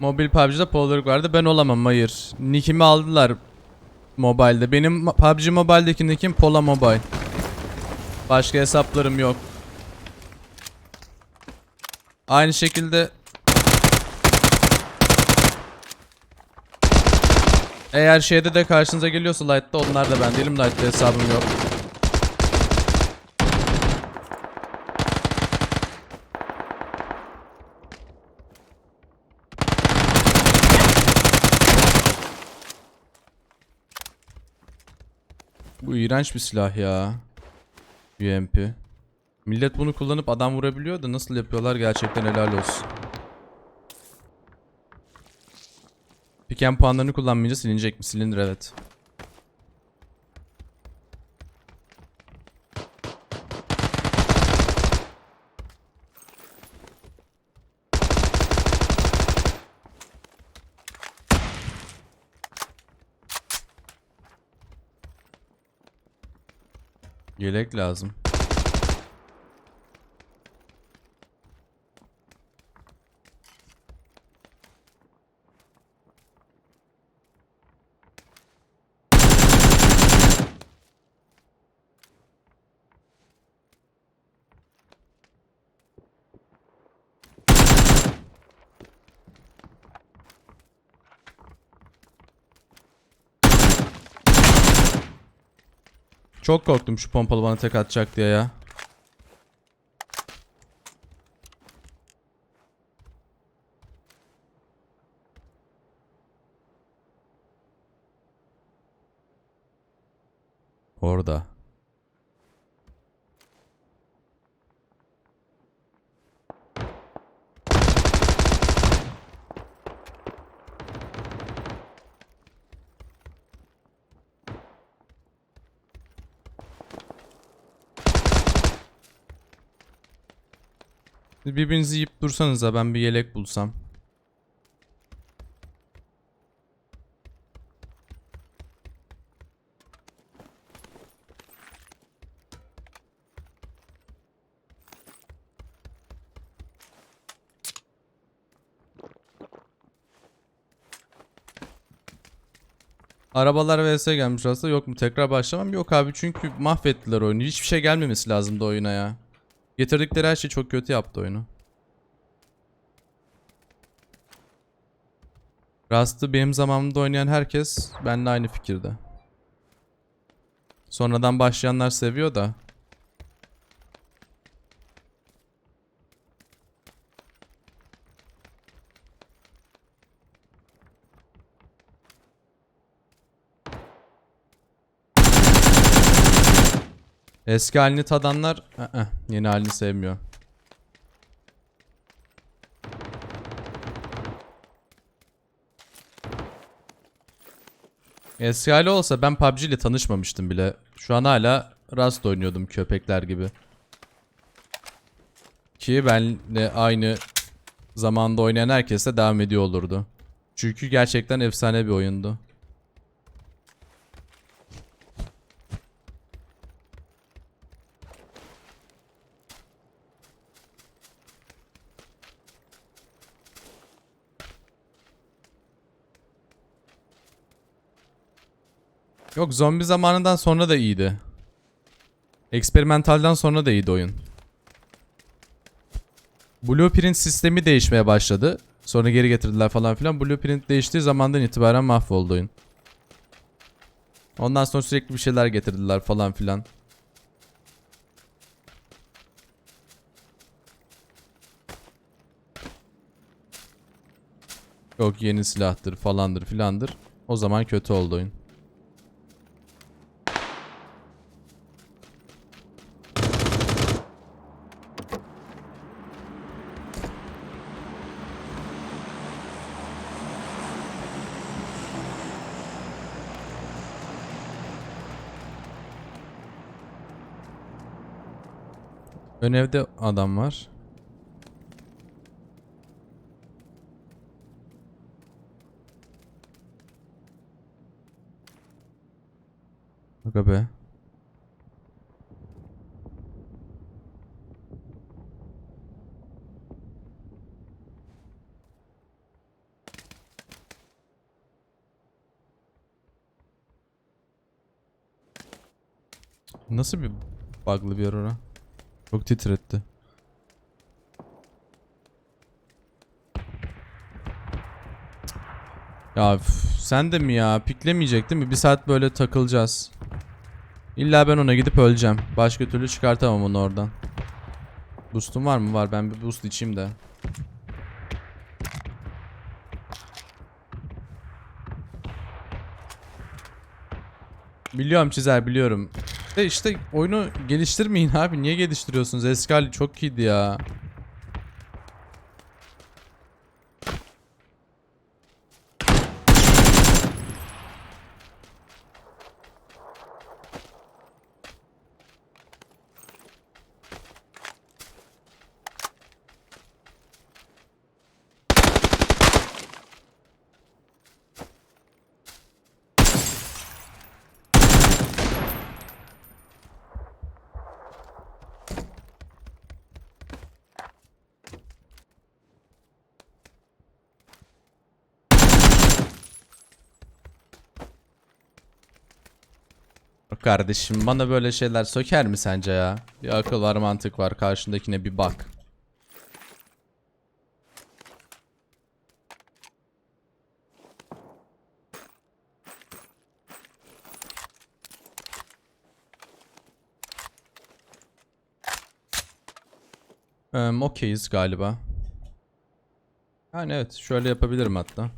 Mobil PUBG'de Polark vardı. Ben olamam hayır. Nick'imi aldılar mobilde. Benim PUBG Mobile'deki nick'im Pola Mobile. Başka hesaplarım yok. Aynı şekilde Eğer şeyde de karşınıza geliyorsa Light'ta onlar da ben değilim. Light'ta hesabım yok. İğrenç bir silah ya. UMP. Millet bunu kullanıp adam vurabiliyor da nasıl yapıyorlar gerçekten helal olsun. Piken puanlarını kullanmayınca silinecek mi? Silinir evet. Yelek lazım. Çok korktum şu pompalı bana tek atacak diye ya. Orada. Birbirinizi yiyip dursanıza ben bir yelek bulsam. Arabalar vs gelmiş aslında yok mu tekrar başlamam yok abi çünkü mahvettiler oyunu hiçbir şey gelmemesi lazımdı oyuna ya. Getirdikleri her şey çok kötü yaptı oyunu. Rust'ı benim zamanımda oynayan herkes benimle aynı fikirde. Sonradan başlayanlar seviyor da. Eski halini tadanlar ı-ı, yeni halini sevmiyor. Eski hali olsa ben PUBG ile tanışmamıştım bile. Şu an hala Rust oynuyordum köpekler gibi. Ki benle aynı zamanda oynayan herkes de devam ediyor olurdu. Çünkü gerçekten efsane bir oyundu. Yok zombi zamanından sonra da iyiydi. Eksperimentalden sonra da iyiydi oyun. Blueprint sistemi değişmeye başladı. Sonra geri getirdiler falan filan. Blueprint değiştiği zamandan itibaren mahvoldu oyun. Ondan sonra sürekli bir şeyler getirdiler falan filan. Yok yeni silahtır falandır filandır. O zaman kötü oldu oyun. Ön evde adam var. Aga be. Nasıl bir bug'lı bir yer? Çok titretti. Ya üf, sen de mi ya? Piklemeyecek değil mi? Bir saat böyle takılacağız. İlla ben ona gidip öleceğim. Başka türlü çıkartamam onu oradan. Boost'um var mı? Var. Ben bir boost içeyim de. Biliyorum çizer biliyorum. De işte oyunu geliştirmeyin abi. Niye geliştiriyorsunuz? Eski hali çok iyiydi ya. Kardeşim bana böyle şeyler söker mi sence ya? Bir akıl var mantık var karşındakine bir bak. Eee okeyiz galiba. Yani evet şöyle yapabilirim hatta.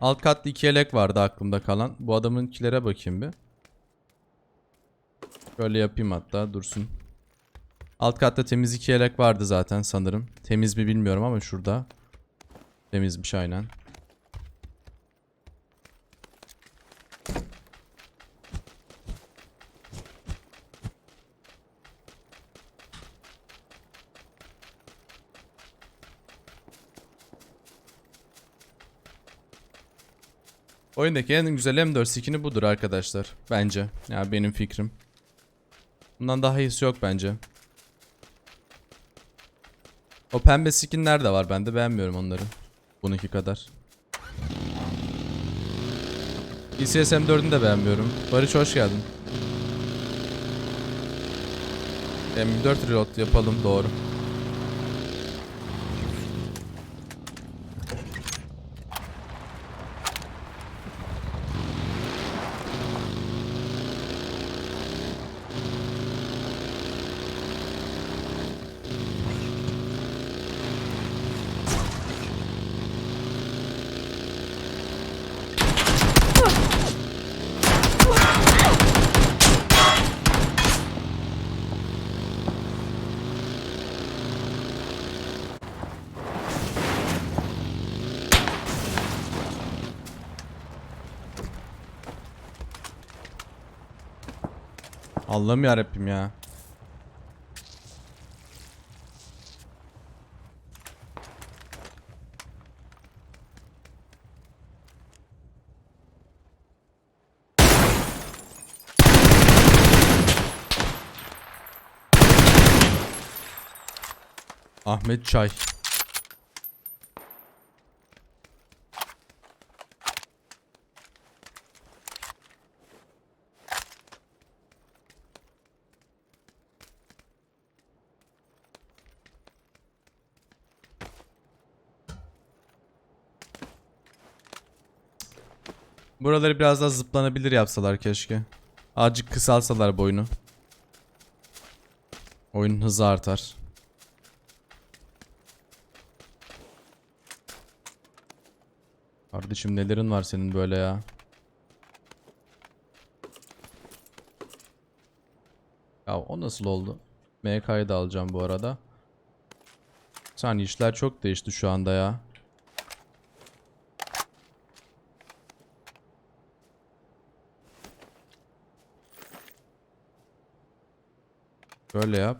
Alt katta iki yelek vardı aklımda kalan. Bu adamınkilere bakayım bir. Şöyle yapayım hatta dursun. Alt katta temiz iki yelek vardı zaten sanırım. Temiz mi bilmiyorum ama şurada. Temizmiş aynen. Oyundaki en güzel M4 skin'i budur arkadaşlar. Bence. Ya benim fikrim. Bundan daha iyisi yok bence. O pembe skinler de var bende beğenmiyorum onları. Bununki kadar. PCS M4'ünü de beğenmiyorum. Barış hoş geldin. M4 reload yapalım doğru. Allah'ım yarabbim ya. Ahmet Çay. Buraları biraz daha zıplanabilir yapsalar keşke. Azıcık kısalsalar boyunu. Oyunun hızı artar. Kardeşim nelerin var senin böyle ya? Ya o nasıl oldu? MK'yı da alacağım bu arada. Saniye işler çok değişti şu anda ya. Böyle yap.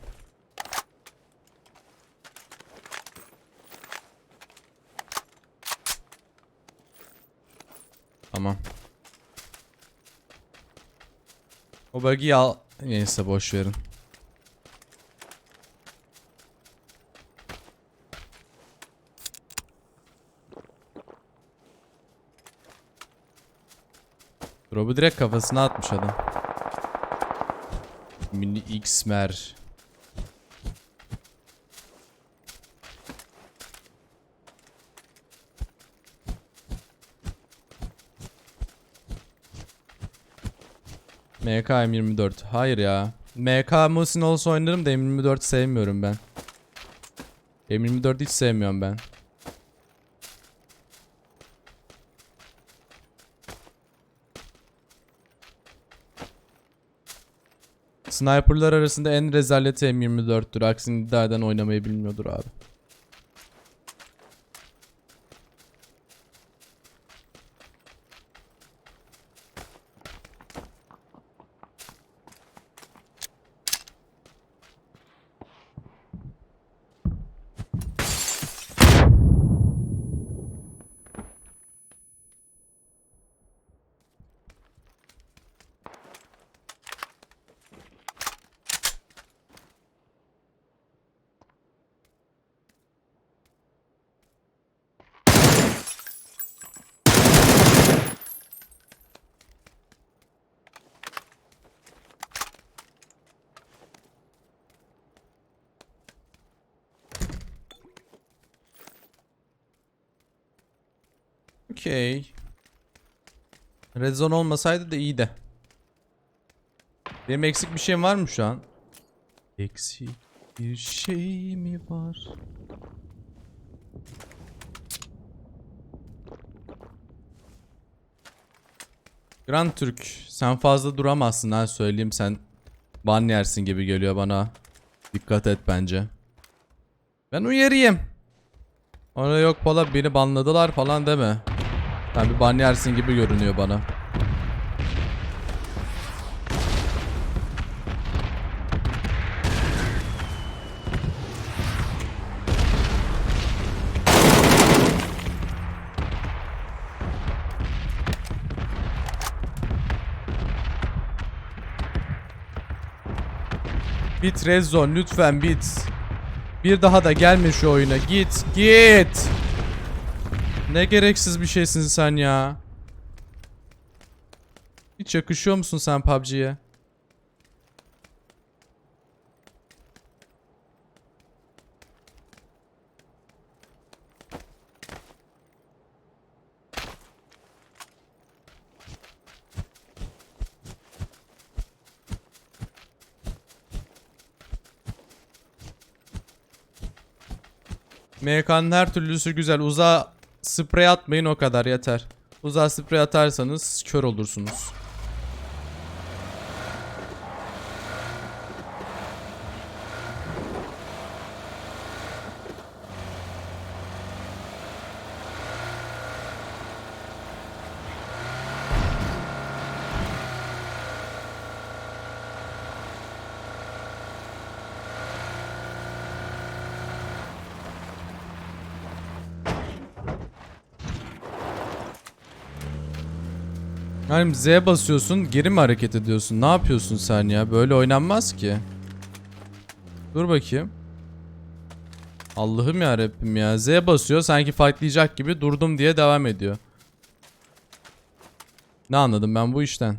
Tamam. O buggy'yi al. Neyse boş verin. Drop'u direkt kafasına atmış adam. Mini X-Mer. MK M24. Hayır ya. MK Musin olsa oynarım da M24 sevmiyorum ben. M24 hiç sevmiyorum ben. Sniperlar arasında en rezaleti M24'tür. Aksini iddia eden oynamayı bilmiyordur abi. Okey. Red olmasaydı da iyiydi. Benim eksik bir şeyim var mı şu an? Eksik bir şey mi var? Grand Türk sen fazla duramazsın ha söyleyeyim sen ban yersin gibi geliyor bana. Dikkat et bence. Ben uyarayım. Ona yok pala beni banladılar falan deme. Sen bir yersin gibi görünüyor bana. Bit Rezon lütfen bit. Bir daha da gelme şu oyuna. Git, git. Ne gereksiz bir şeysin sen ya. Hiç yakışıyor musun sen PUBG'ye? MK'nın her türlüsü güzel. Uzağa sprey atmayın o kadar yeter. Uzağa sprey atarsanız kör olursunuz. Yani Z basıyorsun geri mi hareket ediyorsun? Ne yapıyorsun sen ya? Böyle oynanmaz ki. Dur bakayım. Allah'ım ya Rabbim ya. Z basıyor sanki fightlayacak gibi durdum diye devam ediyor. Ne anladım ben bu işten?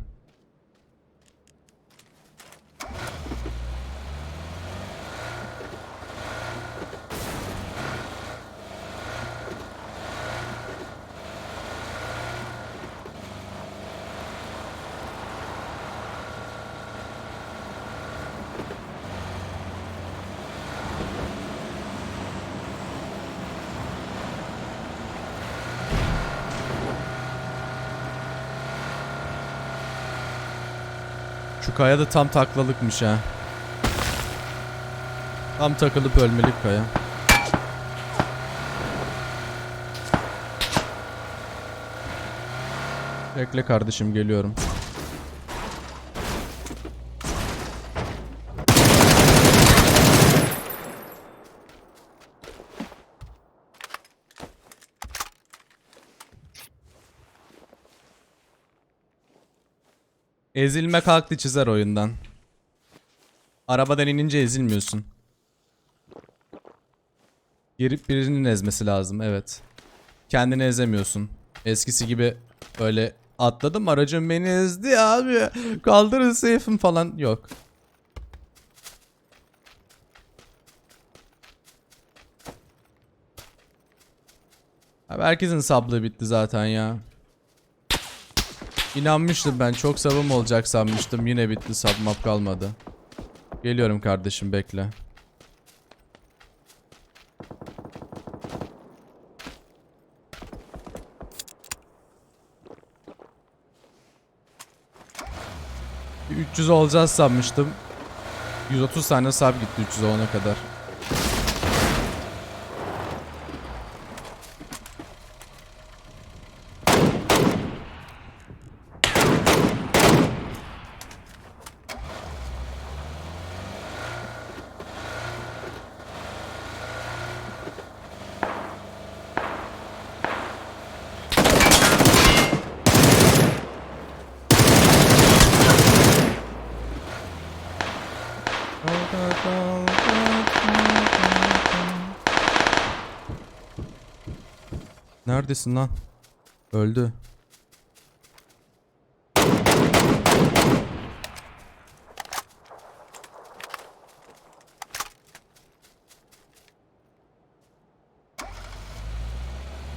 Şu kaya da tam taklalıkmış ha. Tam takılıp ölmelik kaya. Bekle kardeşim geliyorum. Ezilme kalktı çizer oyundan. Arabadan inince ezilmiyorsun. Girip birinin ezmesi lazım evet. Kendini ezemiyorsun. Eskisi gibi öyle atladım aracım beni ezdi abi. Kaldırın safe'im falan yok. Abi herkesin sablığı bitti zaten ya. İnanmıştım ben çok savunma olacak sanmıştım. Yine bitti sab map kalmadı. Geliyorum kardeşim bekle. Bir 300 olacağız sanmıştım. 130 tane sab gitti 300 olana kadar. Neredesin lan? Öldü.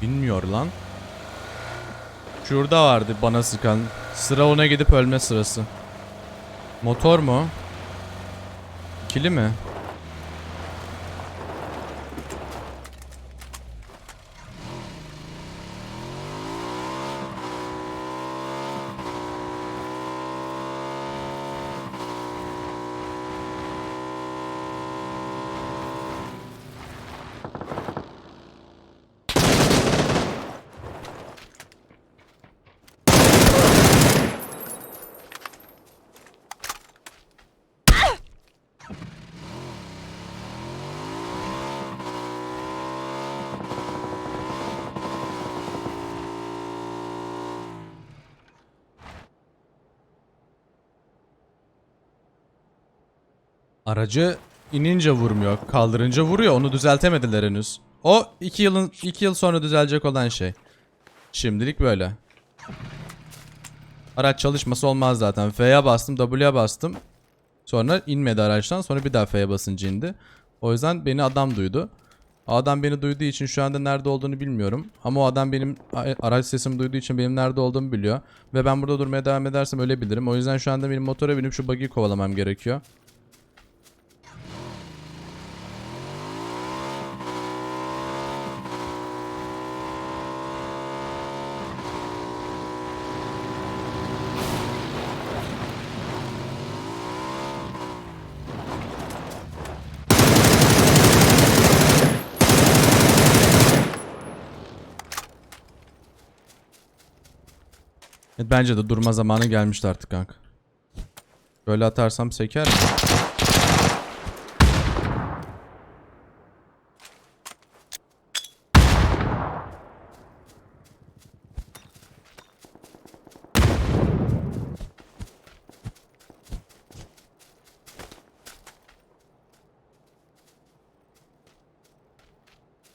Bilmiyor lan. Şurada vardı bana sıkan. Sıra ona gidip ölme sırası. Motor mu? İkili mi? Aracı inince vurmuyor. Kaldırınca vuruyor. Onu düzeltemediler henüz. O 2 yılın 2 yıl sonra düzelecek olan şey. Şimdilik böyle. Araç çalışması olmaz zaten. F'ye bastım, W'ye bastım. Sonra inmedi araçtan. Sonra bir daha F'ye basınca indi. O yüzden beni adam duydu. Adam beni duyduğu için şu anda nerede olduğunu bilmiyorum. Ama o adam benim araç sesimi duyduğu için benim nerede olduğumu biliyor. Ve ben burada durmaya devam edersem ölebilirim. O yüzden şu anda benim motora binip şu buggy'i kovalamam gerekiyor. Bence de durma zamanı gelmişti artık kanka. Böyle atarsam seker mi?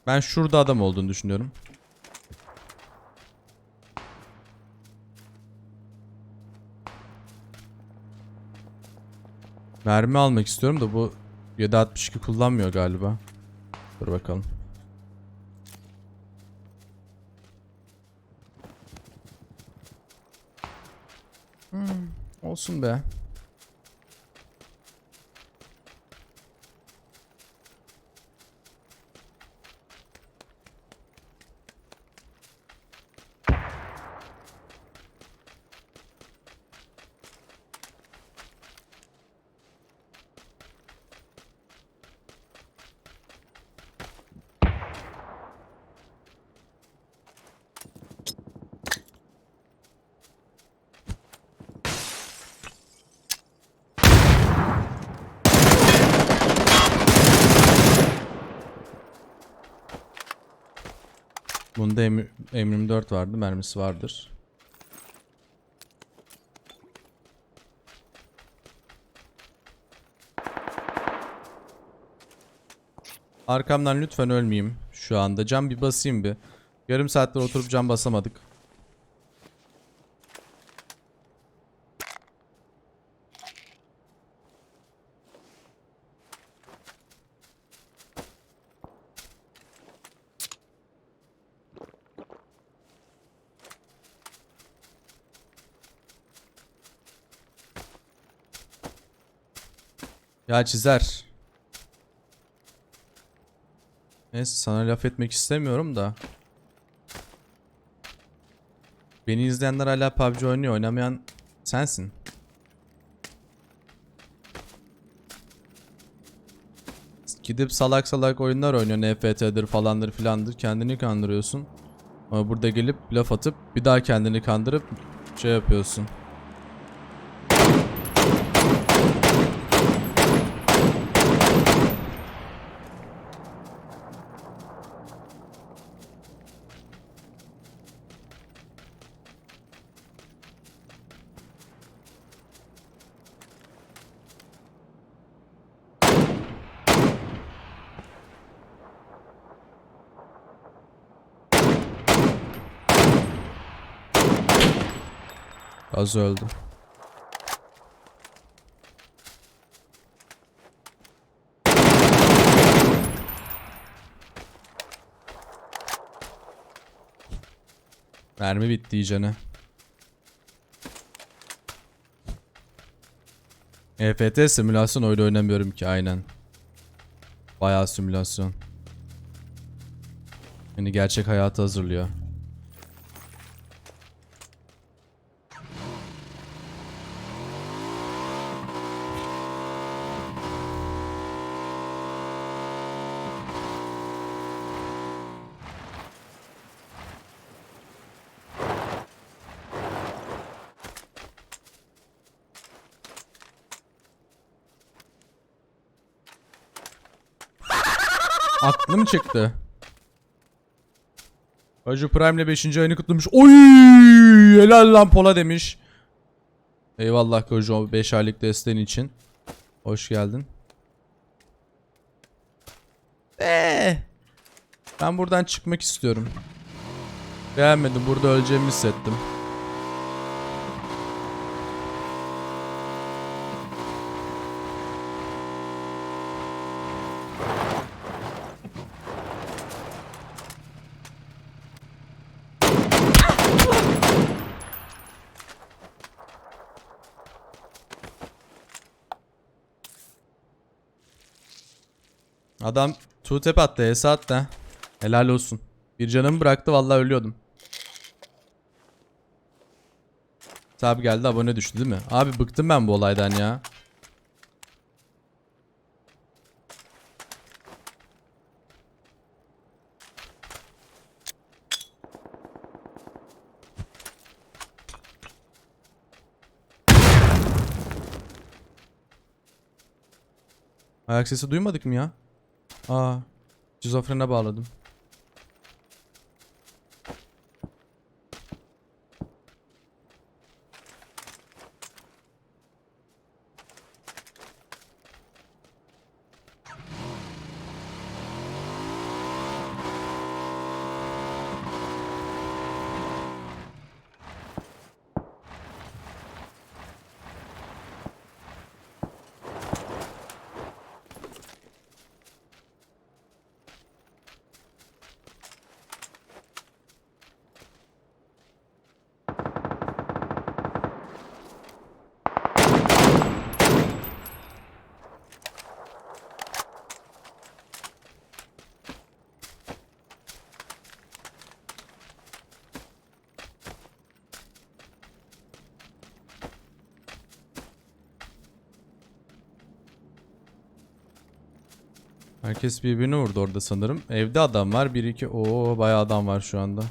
Ben şurada adam olduğunu düşünüyorum. Mermi almak istiyorum da bu 762 kullanmıyor galiba. Dur bakalım. Hmm, olsun be. Bunda M- M24 vardı, mermisi vardır. Arkamdan lütfen ölmeyeyim şu anda. Cam bir basayım bir. Yarım saattir oturup cam basamadık. Ya çizer. Neyse sana laf etmek istemiyorum da. Beni izleyenler hala PUBG oynuyor. Oynamayan sensin. Gidip salak salak oyunlar oynuyor. NFT'dir falandır filandır. Kendini kandırıyorsun. Ama burada gelip laf atıp bir daha kendini kandırıp şey yapıyorsun. Az öldü. Mermi bitti iyicene. EFT simülasyon oyunu oynamıyorum ki aynen. Bayağı simülasyon. Beni gerçek hayata hazırlıyor. Aklım çıktı. Hacı Prime'le 5. ayını kutlamış. Oy! Helal lan Pola demiş. Eyvallah Kojo 5 aylık desteğin için. Hoş geldin. Eee. Ben buradan çıkmak istiyorum. Beğenmedim. Burada öleceğimi hissettim. Adam two tap attı. ESA attı. Helal olsun. Bir canımı bıraktı vallahi ölüyordum. Tabi geldi abone düştü değil mi? Abi bıktım ben bu olaydan ya. Ayak sesi duymadık mı ya? Aa. Şizofrene bağladım. Herkes birbirini vurdu orada sanırım. Evde adam var. 1 2 Oo bayağı adam var şu anda.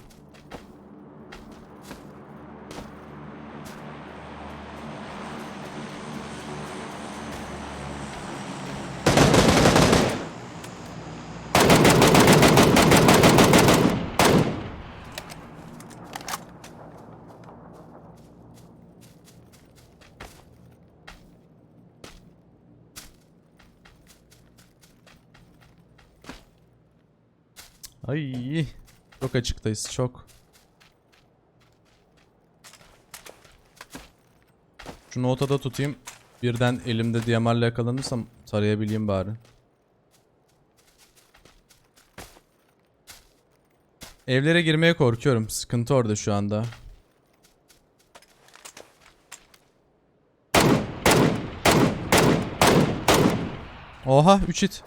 Çok açıktayız çok. Şunu ortada tutayım. Birden elimde DMR'la yakalanırsam tarayabileyim bari. Evlere girmeye korkuyorum. Sıkıntı orada şu anda. Oha 3 hit.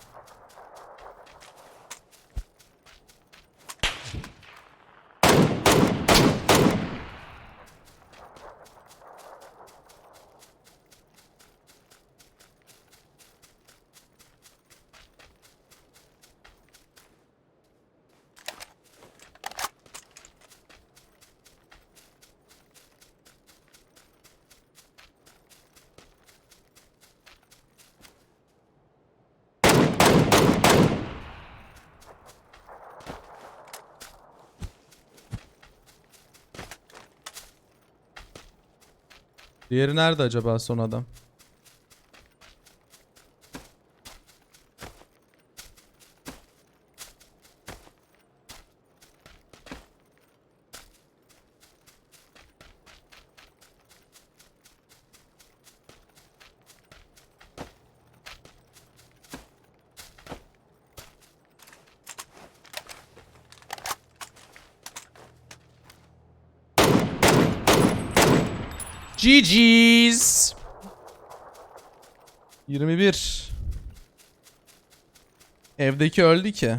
Diğeri nerede acaba son adam? GG's. 21. Evdeki öldü ki.